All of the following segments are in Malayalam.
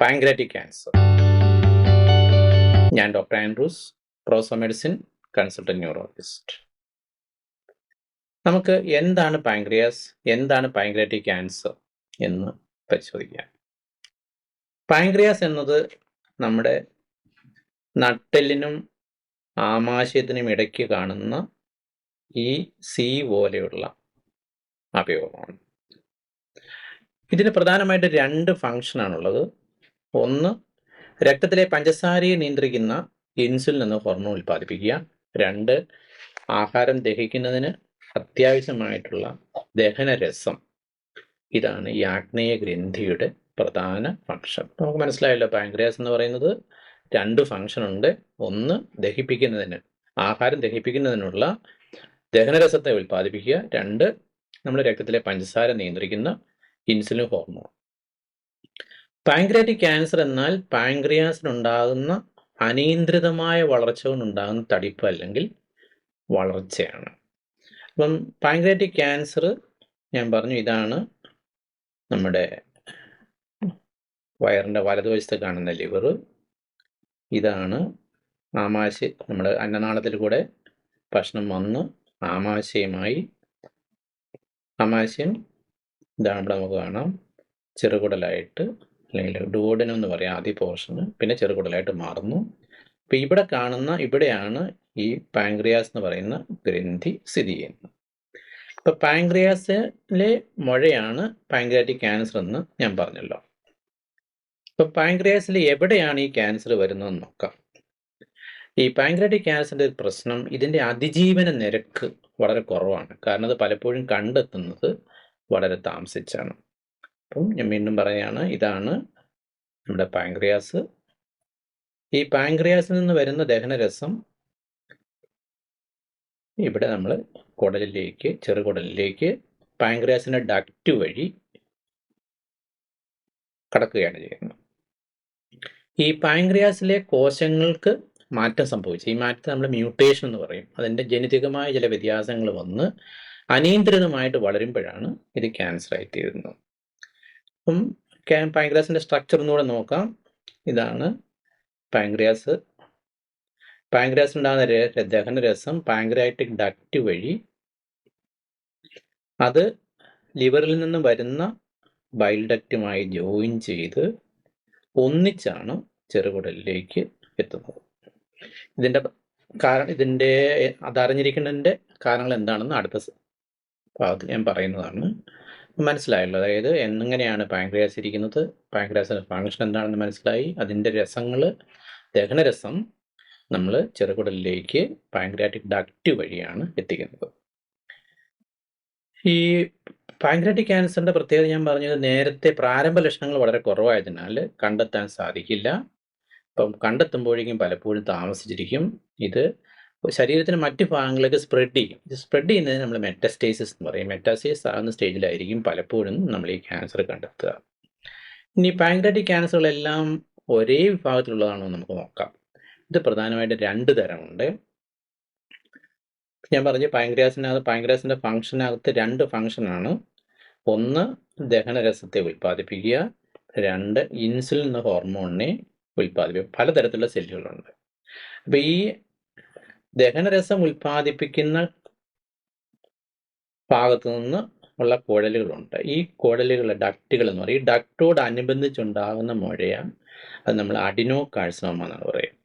പാങ്ക്രാറ്റിക് ക്യാൻസർ ഞാൻ doctor Andrews professor medicine consultant neurologist നമുക്ക് എന്താണ് പാങ്ക്രിയാസ് എന്താണ് പാങ്ക്രാറ്റിക് ക്യാൻസർ എന്ന് പരിശോധിക്കാം. പാങ്ക്രിയാസ് എന്നത് നമ്മുടെ നട്ടെല്ലിനും ആമാശയത്തിനും ഇടയ്ക്ക് കാണുന്ന ഈ സി പോലെയുള്ള അവയവമാണ്. ഇതിന് പ്രധാനമായിട്ട് രണ്ട് ഫങ്ഷനാണുള്ളത് ഒന്ന് രക്തത്തിലെ പഞ്ചസാരയെ നിയന്ത്രിക്കുന്ന ഇൻസുലിൻ എന്ന ഹോർമോൺ ഉൽപ്പാദിപ്പിക്കുക. രണ്ട് ആഹാരം ദഹിക്കുന്നതിന് അത്യാവശ്യമായിട്ടുള്ള ദഹനരസം. ഇതാണ് ഈ ആഗ്നേയ ഗ്രന്ഥിയുടെ പ്രധാന ഫംഗ്ഷൻ നമുക്ക് മനസ്സിലായല്ലോ പാങ്ക്രിയാസ് എന്ന് പറയുന്നത് രണ്ട് ഫംഗ്ഷൻ ഉണ്ട്. ഒന്ന് ദഹിപ്പിക്കുന്നതിന് ആഹാരം ദഹിപ്പിക്കുന്നതിനുള്ള ദഹനരസത്തെ ഉൽപ്പാദിപ്പിക്കുക. രണ്ട് നമ്മുടെ രക്തത്തിലെ പഞ്ചസാര നിയന്ത്രിക്കുന്ന ഇൻസുലിൻ ഹോർമോൺ പാങ്ക്രിയാറ്റിക് ക്യാൻസർ എന്നാൽ പാങ്ക്രിയാസിനുണ്ടാകുന്ന അനിയന്ത്രിതമായ വളർച്ച കൊണ്ടുണ്ടാകുന്ന തടിപ്പ് അല്ലെങ്കിൽ വളർച്ചയാണ്. അപ്പം പാങ്ക്രിയാറ്റിക് ക്യാൻസർ ഞാൻ പറഞ്ഞു ഇതാണ് നമ്മുടെ വയറിന്റെ വലതുവശത്ത് കാണുന്ന ലിവർ ഇതാണ് ആമാശയ നമ്മുടെ അന്നനാളത്തിൽ കൂടെ ഭക്ഷണം വന്ന് ആമാശയമായി ആമാശയം ഇതാണ് ഇവിടെ നമുക്ക് കാണാം. ചെറുകുടലായിട്ട് അല്ലെങ്കിൽ ഡുവോഡനം എന്ന് പറയാം ആദ്യ പോർഷന് പിന്നെ ചെറുകുടലായിട്ട് മാറുന്നു. അപ്പം ഇവിടെ കാണുന്ന ഇവിടെയാണ് ഈ പാങ്ക്രിയാസ് എന്ന് പറയുന്ന ഗ്രന്ഥി സ്ഥിതി ചെയ്യുന്നത്. ഇപ്പം പാങ്ക്രിയാസിലെ മുഴയാണ് പാങ്ക്രിയാറ്റിക് ക്യാൻസർ എന്ന് ഞാൻ പറഞ്ഞല്ലോ. ഇപ്പം പാങ്ക്രിയാസിൽ എവിടെയാണ് ഈ ക്യാൻസർ വരുന്നതെന്ന് നോക്കാം. ഈ പാങ്ക്രിയാറ്റിക് ക്യാൻസറിന്റെ ഒരു പ്രശ്നം ഇതിന്റെ അതിജീവന നിരക്ക് വളരെ കുറവാണ്. കാരണം അത് പലപ്പോഴും കണ്ടെത്തുന്നത് വളരെ താമസിച്ചാണ്. അപ്പം ഞാൻ വീണ്ടും പറയുകയാണ് ഇതാണ് നമ്മുടെ പാങ്ക്രിയാസ് ഈ പാങ്ക്രിയാസിൽ നിന്ന് വരുന്ന ദഹനരസം ഇവിടെ നമ്മൾ കുടലിലേക്ക് ചെറുകുടലിലേക്ക് പാങ്ക്രിയാസിന്റെ ഡക്റ്റ് വഴി കടക്കുകയാണ് ചെയ്യുന്നത്. ഈ പാങ്ക്രിയാസിലെ കോശങ്ങൾക്ക് മാറ്റം സംഭവിച്ചു. ഈ മാറ്റത്തെ നമ്മൾ മ്യൂട്ടേഷൻ എന്ന് പറയും. അതിന്റെ ജനിതകമായ ചില വ്യത്യാസങ്ങൾ വന്ന് അനിയന്ത്രിതമായിട്ട് വളരുമ്പോഴാണ് ഇത് ക്യാൻസർ ആയിട്ട് തീരുന്നത്. അപ്പം പാങ്ക്രിയാസിന്റെ സ്ട്രക്ചർ ഒന്നുകൂടെ നോക്കാം. ഇതാണ് പാങ്ക്രിയാസ്. പാങ്ക്രിയാസ് ഉണ്ടാകുന്ന ദഹനരസം പാങ്ക്രിയാറ്റിക് ഡക്റ്റ് വഴി. അത് ലിവറിൽ നിന്ന് വരുന്ന ബൈൽ ഡക്റ്റുമായി ജോയിൻ ചെയ്ത് ഒന്നിച്ചാണ് ചെറുകുടലിലേക്ക് എത്തുന്നത്. ഇതിന്റെ കാരണം ഇതിന്റെ അതറിഞ്ഞിരിക്കുന്നതിന്റെ കാരണങ്ങൾ എന്താണെന്ന് അടുത്ത ഭാഗത്ത് ഞാൻ പറയുന്നതാണ്. മനസ്സിലായല്ലോ. അതായത് എങ്ങനെയാണ് പാങ്ക്രിയാസ് ഇരിക്കുന്നത്? പാങ്ക്രിയാസിന്റെ ഫങ്ഷൻ എന്താണെന്ന് മനസ്സിലായി. അതിന്റെ രസങ്ങൾ ദഹനരസം നമ്മൾ ചെറുകുടലിലേക്ക് പാങ്ക്രിയാറ്റിക് ഡക്റ്റ് വഴിയാണ് എത്തിക്കുന്നത്. ഈ പാങ്ക്രിയാറ്റിക് ക്യാൻസറിന്റെ പ്രത്യേകത ഞാൻ പറഞ്ഞത് നേരത്തെ പ്രാരംഭ ലക്ഷണങ്ങൾ വളരെ കുറവായതിനാൽ കണ്ടെത്താൻ സാധിക്കില്ല. ഇപ്പം കണ്ടെത്തുമ്പോഴേക്കും പലപ്പോഴും താമസിച്ചിരിക്കും. ഇത് ശരീരത്തിന് മറ്റ് ഭാഗങ്ങളിലേക്ക് സ്പ്രെഡ് ചെയ്യും. ഇത് സ്പ്രെഡ് ചെയ്യുന്നതിന് നമ്മൾ മെറ്റാസ്റ്റേസിസ് എന്ന് പറയും. മെറ്റാസ്റ്റേസ് ആകുന്ന സ്റ്റേജിലായിരിക്കും പലപ്പോഴും നമ്മൾ ഈ ക്യാൻസർ കണ്ടെത്തുക. ഇനി പാങ്ക്രാറ്റിക് ക്യാൻസറുകളെല്ലാം ഒരേ വിഭാഗത്തിലുള്ളതാണോ നമുക്ക് നോക്കാം. ഇത് പ്രധാനമായിട്ട് രണ്ട് തരമുണ്ട്. ഞാൻ പറഞ്ഞു പാങ്ക്രിയാസിനകത്ത് പാങ്ക്രിയാസിന്റെ ഫംഗ്ഷനകത്ത് രണ്ട് ഫംഗ്ഷനാണ് ഒന്ന് ദഹനരസത്തെ ഉൽപ്പാദിപ്പിക്കുക. രണ്ട് ഇൻസുലിൻ എന്ന ഹോർമോണിനെ ഉൽപ്പാദിപ്പിക്കുക. പലതരത്തിലുള്ള സെല്ലുകളുണ്ട് അപ്പോൾ ഈ ദഹനരസം ഉൽപ്പാദിപ്പിക്കുന്ന ഭാഗത്തു നിന്ന് ഉള്ള കുഴലുകളുണ്ട്. ഈ കുഴലുകൾ ഡക്റ്റുകൾ എന്ന് പറയും. ഈ ഡക്റ്റോട് അനുബന്ധിച്ചുണ്ടാകുന്ന മുഴയാണ് അത് നമ്മൾ അഡിനോ കാഴ്സോമ എന്നാണ് പറയുക.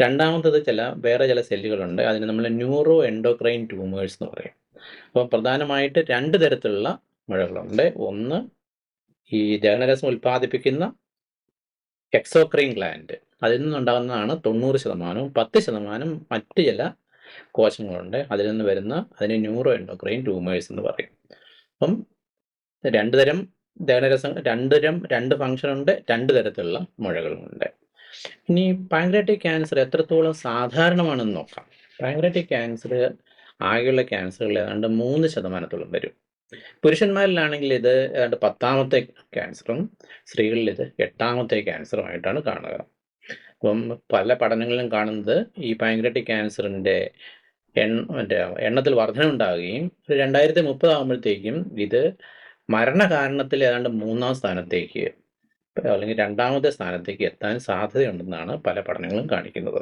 രണ്ടാമത്തത് ചില വേറെ ചില സെല്ലുകളുണ്ട്. അതിന് നമ്മൾ ന്യൂറോ എൻഡോക്രൈൻ ട്യൂമേഴ്സ് എന്ന് പറയും. അപ്പോൾ പ്രധാനമായിട്ട് രണ്ട് തരത്തിലുള്ള മുഴകളുണ്ട്. ഒന്ന് ഈ ദഹനരസം ഉൽപ്പാദിപ്പിക്കുന്ന എക്സോക്രൈൻ ഗ്ലാൻഡ്. അതിൽ നിന്നുണ്ടാകുന്നതാണ് തൊണ്ണൂറ് ശതമാനവും പത്ത് ശതമാനം മറ്റ് ചില കോശങ്ങളുണ്ട്. അതിൽ നിന്ന് വരുന്ന അതിന് ന്യൂറോ എൻഡോക്രൈൻ ട്യൂമേഴ്സ് എന്ന് പറയും. അപ്പം രണ്ട് തരം ദഹനരസം രണ്ട് തരം രണ്ട് ഫംഗ്ഷനുണ്ട് രണ്ട് തരത്തിലുള്ള മുഴകളുമുണ്ട്. ഇനി പാങ്ക്രാറ്റിക് ക്യാൻസർ എത്രത്തോളം സാധാരണമാണെന്ന് നോക്കാം. പാങ്ക്രാറ്റിക് ക്യാൻസർ ആകെയുള്ള ക്യാൻസറുകൾ ഏതാണ്ട് മൂന്ന് ശതമാനത്തോളം വരും. പുരുഷന്മാരിലാണെങ്കിൽ ഇത് ഏതാണ്ട് പത്താമത്തെ ക്യാൻസറും സ്ത്രീകളിൽ ഇത് എട്ടാമത്തെ ക്യാൻസറുമായിട്ടാണ് കാണുക. അപ്പം പല പഠനങ്ങളിലും കാണുന്നത് ഈ പാങ്ക്രറ്റിക് ക്യാൻസറിന്റെ എണ്ണ മറ്റേ എണ്ണത്തിൽ വർധനമുണ്ടാകുകയും രണ്ടായിരത്തി മുപ്പതാകുമ്പോഴത്തേക്കും ഇത് മരണകാരണത്തിൽ ഏതാണ്ട് മൂന്നാം സ്ഥാനത്തേക്ക് അല്ലെങ്കിൽ രണ്ടാമത്തെ സ്ഥാനത്തേക്ക് എത്താൻ സാധ്യതയുണ്ടെന്നാണ് പല പഠനങ്ങളും കാണിക്കുന്നത്.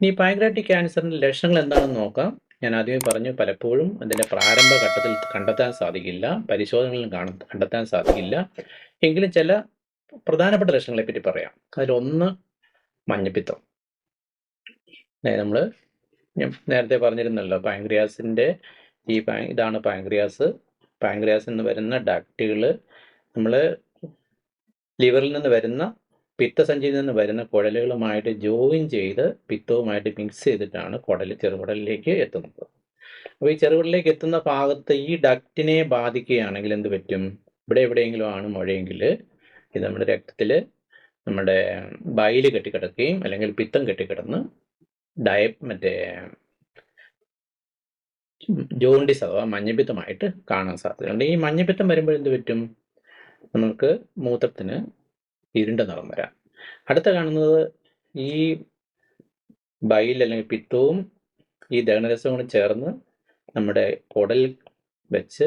ഇനി പാങ്ക്രാറ്റിക് ക്യാൻസറിന്റെ ലക്ഷണങ്ങൾ എന്താണെന്ന് നോക്കാം. ഞാൻ ആദ്യമേ പറഞ്ഞു പലപ്പോഴും അതിന്റെ പ്രാരംഭ ഘട്ടത്തിൽ കണ്ടെത്താൻ സാധിക്കില്ല പരിശോധനകളിലും കാണ കണ്ടെത്താൻ സാധിക്കില്ല. എങ്കിലും ചില പ്രധാനപ്പെട്ട ലക്ഷണങ്ങളെ പറ്റി പറയാം. അതിലൊന്ന് മഞ്ഞപ്പിത്തം. നമ്മൾ നേരത്തെ പറഞ്ഞിരുന്നല്ലോ പാങ്ക്രിയാസിന്റെ ഈ ഇതാണ് പാങ്ക്രിയാസ് പാങ്ക്രിയാസ് എന്ന് വരുന്ന ഡക്റ്റുകൾ നമ്മൾ ലിവറിൽ നിന്ന് വരുന്ന പിത്തസഞ്ചിയിൽ നിന്ന് വരുന്ന കുഴലുകളുമായിട്ട് ജോയിൻ ചെയ്ത് പിത്തവുമായിട്ട് മിക്സ് ചെയ്തിട്ടാണ് കുടൽ ചെറുകുടലിലേക്ക് എത്തുന്നത്. അപ്പോൾ ഈ ചെറുകുടലിലേക്ക് എത്തുന്ന ഭാഗത്ത് ഈ ഡക്റ്റിനെ ബാധിക്കുകയാണെങ്കിൽ എന്ത് പറ്റും? ഇവിടെ എവിടെയെങ്കിലും ആണ് മഴയെങ്കിൽ ഇത് നമ്മുടെ രക്തത്തിൽ നമ്മുടെ ബൈൽ കെട്ടിക്കിടക്കുകയും അല്ലെങ്കിൽ പിത്തം കെട്ടിക്കിടന്ന് ഡയ മറ്റേ ജോണ്ടിസ് അഥവാ മഞ്ഞപ്പിത്തമായിട്ട് കാണാൻ സാധ്യതയുണ്ട് ഈ മഞ്ഞപ്പിത്തം വരുമ്പോൾ എന്ത് പറ്റും? നമുക്ക് മൂത്രത്തിന് ഇരുണ്ട നിറം വരാം. അടുത്ത കാണുന്നത് ഈ ബൈൽ അല്ലെങ്കിൽ പിത്തവും ഈ ദഹനരസവും കൂടി ചേർന്ന് നമ്മുടെ കുടൽ വെച്ച്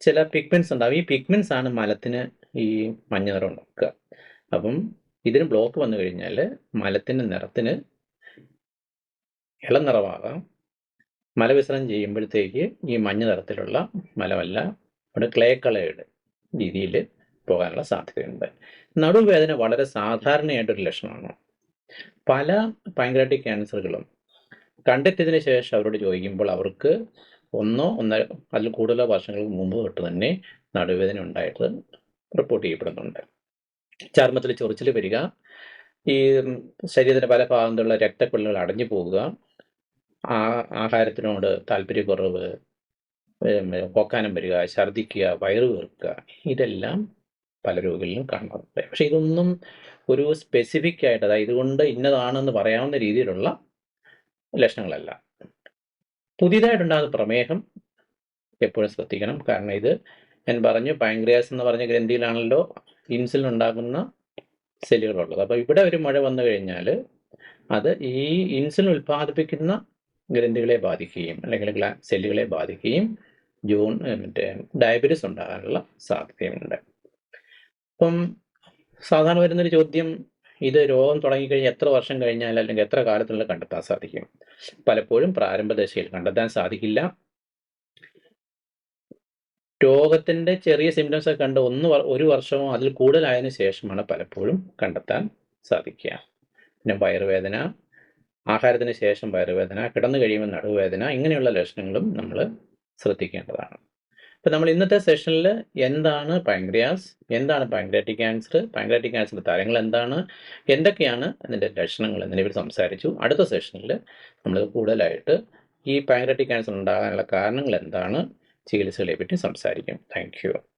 ചില പിഗ്മെന്റ്സ് ഉണ്ടാവും. ഈ പിഗ്മെന്റ്സ് ആണ് മലത്തിന് ഈ മഞ്ഞ നിറം ഉണ്ടാക്കുക. അപ്പം ഇതിന് ബ്ലോക്ക് വന്നു കഴിഞ്ഞാൽ മലത്തിന്റെ നിറത്തിന് ഇളം നിറമാകാം മലവിസർജനം ചെയ്യുമ്പോഴത്തേക്ക് ഈ മഞ്ഞ നിറത്തിലുള്ള മലമല്ല അവിടെ ക്ലേ കളയുടെ രീതിയിൽ പോകാനുള്ള സാധ്യതയുണ്ട്. നടുവേദന വളരെ സാധാരണയായിട്ടൊരു ലക്ഷണമാണ്. പല പാങ്ക്രാറ്റിക് ക്യാൻസറുകളും കണ്ടെത്തിയതിന് ശേഷം അവരോട് ചോദിക്കുമ്പോൾ അവർക്ക് ഒന്നോ ഒന്നര അതിൽ കൂടുതലോ വർഷങ്ങൾക്ക് മുമ്പ് തൊട്ട് തന്നെ നടുവേദന ഉണ്ടായിട്ട് റിപ്പോർട്ട് ചെയ്യപ്പെടുന്നുണ്ട്. ചർമ്മത്തിൽ ചൊറിച്ചിൽ വരിക. ഈ ശരീരത്തിന്റെ പല ഭാഗത്തുള്ള രക്തക്കൊള്ളുകൾ അടഞ്ഞു പോവുക. ആ ആഹാരത്തിനോട് താല്പര്യക്കുറവ് പൊക്കാനം വരിക ഛർദ്ദിക്കുക വയറ് വീർക്കുക ഇതെല്ലാം പല രോഗികളിലും കാണാറുണ്ട്. പക്ഷെ ഇതൊന്നും ഒരു സ്പെസിഫിക് ആയിട്ട് അതായത് ഇതുകൊണ്ട് ഇന്നതാണെന്ന് പറയാവുന്ന രീതിയിലുള്ള ലക്ഷണങ്ങളല്ല. പുതിയതായിട്ടുണ്ടാകുന്ന പ്രമേഹം എപ്പോഴും ശ്രദ്ധിക്കണം. കാരണം ഇത് ഞാൻ പറഞ്ഞു പാങ്ക്രിയാസ് എന്ന് പറഞ്ഞ ഗ്രന്ഥിയിലാണല്ലോ ഇൻസുലിൻ ഉണ്ടാക്കുന്ന സെല്ലുകളുള്ളത്. അപ്പോൾ ഇവിടെ ഒരു മഴ വന്നു കഴിഞ്ഞാൽ അത് ഈ ഇൻസുലിൻ ഉൽപ്പാദിപ്പിക്കുന്ന ഗ്രന്ഥികളെ ബാധിക്കുകയും അല്ലെങ്കിൽ ഗ്ലാ സെല്ലുകളെ ബാധിക്കുകയും ജൂൺ മറ്റേ ഡയബറ്റീസ് ഉണ്ടാകാനുള്ള സാധ്യതയുണ്ട്. അപ്പം സാധാരണ വരുന്നൊരു ചോദ്യം ഇത് രോഗം തുടങ്ങിക്കഴിഞ്ഞാൽ എത്ര വർഷം കഴിഞ്ഞാൽ അല്ലെങ്കിൽ എത്ര കാലത്തിനുള്ള കണ്ടെത്താൻ സാധിക്കും? പലപ്പോഴും പ്രാരംഭദശയിൽ കണ്ടെത്താൻ സാധിക്കില്ല. രോഗത്തിന്റെ ചെറിയ സിംറ്റംസ് ഒക്കെ കണ്ട് ഒന്ന് ഒരു വർഷമോ അതിൽ കൂടുതലായതിനു ശേഷമാണ് പലപ്പോഴും കണ്ടെത്താൻ സാധിക്കുക. പിന്നെ വയറുവേദന ആഹാരത്തിന് ശേഷം വയറുവേദന കിടന്നു കഴിയുമ്പോൾ നടുവേദന ഇങ്ങനെയുള്ള ലക്ഷണങ്ങളും നമ്മൾ ശ്രദ്ധിക്കേണ്ടതാണ്. അപ്പോൾ നമ്മൾ ഇന്നത്തെ സെഷനിൽ എന്താണ് പാങ്ക്രിയാസ് എന്താണ് പാങ്ക്രാറ്റിക് ക്യാൻസർ പാങ്ക്രാറ്റിക് ക്യാൻസറിന്റെ തരങ്ങൾ എന്താണ് എന്തൊക്കെയാണ് അതിന്റെ ലക്ഷണങ്ങൾ എന്നിവർ സംസാരിച്ചു. അടുത്ത സെഷനിൽ നമ്മൾ കൂടുതലായിട്ട് ഈ പാങ്ക്രാറ്റിക് ക്യാൻസർ ഉണ്ടാകാനുള്ള കാരണങ്ങൾ എന്താണ് ചികിത്സകളെ പറ്റി സംസാരിക്കും. താങ്ക്